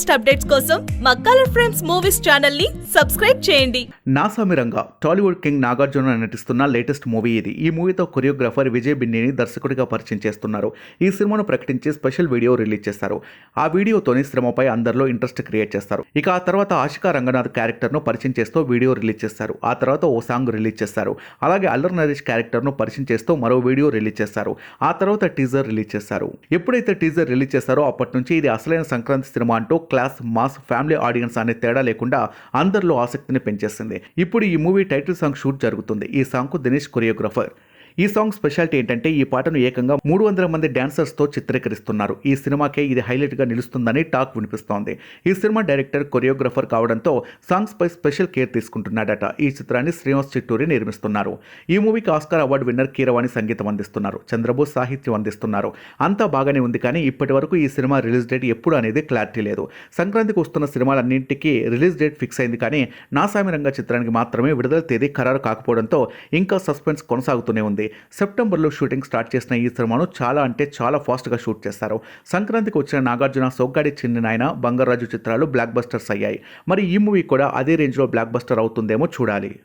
Latest updates కోసం మా colour frames movies ఛానల్ని సబ్స్క్రైబ్ చేయండి. నాసామిరంగా టాలీవుడ్ కింగ్ నాగార్జున నటిస్తున్న లేటెస్ట్ మూవీ ఇది. ఈ మూవీతో కొరియోగ్రాఫర్ విజయ్ బిన్నీని దర్శకుడిగా పరిచయం చేస్తున్నారు. ఈ సినిమాను ప్రకటించి స్పెషల్ వీడియో రిలీజ్ చేశారు. ఆ వీడియోతోని శ్రమపై అందరిలో ఇంట్రెస్ట్ క్రియేట్ చేస్తారు. ఇక ఆ తర్వాత ఆశికా రంగనాథ్ క్యారెక్టర్ను పరిచయం చేస్తూ వీడియో రిలీజ్ చేస్తారు ఆ తర్వాత ఓ సాంగ్ రిలీజ్ చేస్తారు అలాగే అల్లర్ నరేష్ క్యారెక్టర్ను పరిచయం చేస్తూ మరో వీడియో రిలీజ్ చేస్తారు ఆ తర్వాత టీజర్ రిలీజ్ చేస్తారు ఎప్పుడైతే టీజర్ రిలీజ్ చేస్తారో అప్పటి నుంచి ఇది అసలైన సంక్రాంతి సినిమా అంటూ క్లాస్ మాస్ ఫ్యామిలీ ఆడియన్స్ అనే తేడా లేకుండా అందరిలో ఆసక్తిని పెంచేసింది. ఇప్పుడు ఈ మూవీ టైటిల్ సాంగ్ షూట్ జరుగుతుంది. ఈ సాంగ్కు దినేష్ కొరియోగ్రాఫర్. ఈ సాంగ్ స్పెషాలిటీ ఏంటంటే ఈ పాటను ఏకంగా మూడు వందల మంది డాన్సర్స్తో చిత్రీకరిస్తున్నారు. ఈ సినిమాకే ఇది హైలైట్గా నిలుస్తుందని టాక్ వినిపిస్తోంది. ఈ సినిమా డైరెక్టర్ కొరియోగ్రఫర్ కావడంతో సాంగ్స్ పై స్పెషల్ కేర్ తీసుకుంటున్నాడట. ఈ చిత్రాన్ని శ్రీనివాస్ చిట్టూరి నిర్మిస్తున్నారు. ఈ మూవీకి ఆస్కార్ అవార్డు విన్నర్ కీరవాణి సంగీతం అందిస్తున్నారు. చంద్రబోస్ సాహిత్యం అందిస్తున్నారు. అంతా బాగానే ఉంది కానీ ఇప్పటి వరకు ఈ సినిమా రిలీజ్ డేట్ ఎప్పుడు అనేది క్లారిటీ లేదు. సంక్రాంతికి వస్తున్న సినిమాలన్నింటికీ రిలీజ్ డేట్ ఫిక్స్ అయింది కానీ నాసామి రంగ చిత్రానికి మాత్రమే విడుదల తేదీ ఖరారు కాకపోవడంతో ఇంకా సస్పెన్స్ కొనసాగుతూనే ఉంది. సెప్టెంబర్లో షూటింగ్ స్టార్ట్ చేసిన ఈ సినిమాను చాలా అంటే చాలా ఫాస్ట్గా షూట్ చేస్తారు. సంక్రాంతికి వచ్చిన నాగార్జున సొగ్గాడి చిన్న నాయన బంగారాజు చిత్రాలు బ్లాక్ బస్టర్స్ అయ్యాయి. మరి ఈ మూవీ కూడా అదే రేంజ్లో బ్లాక్ బస్టర్ అవుతుందేమో చూడాలి.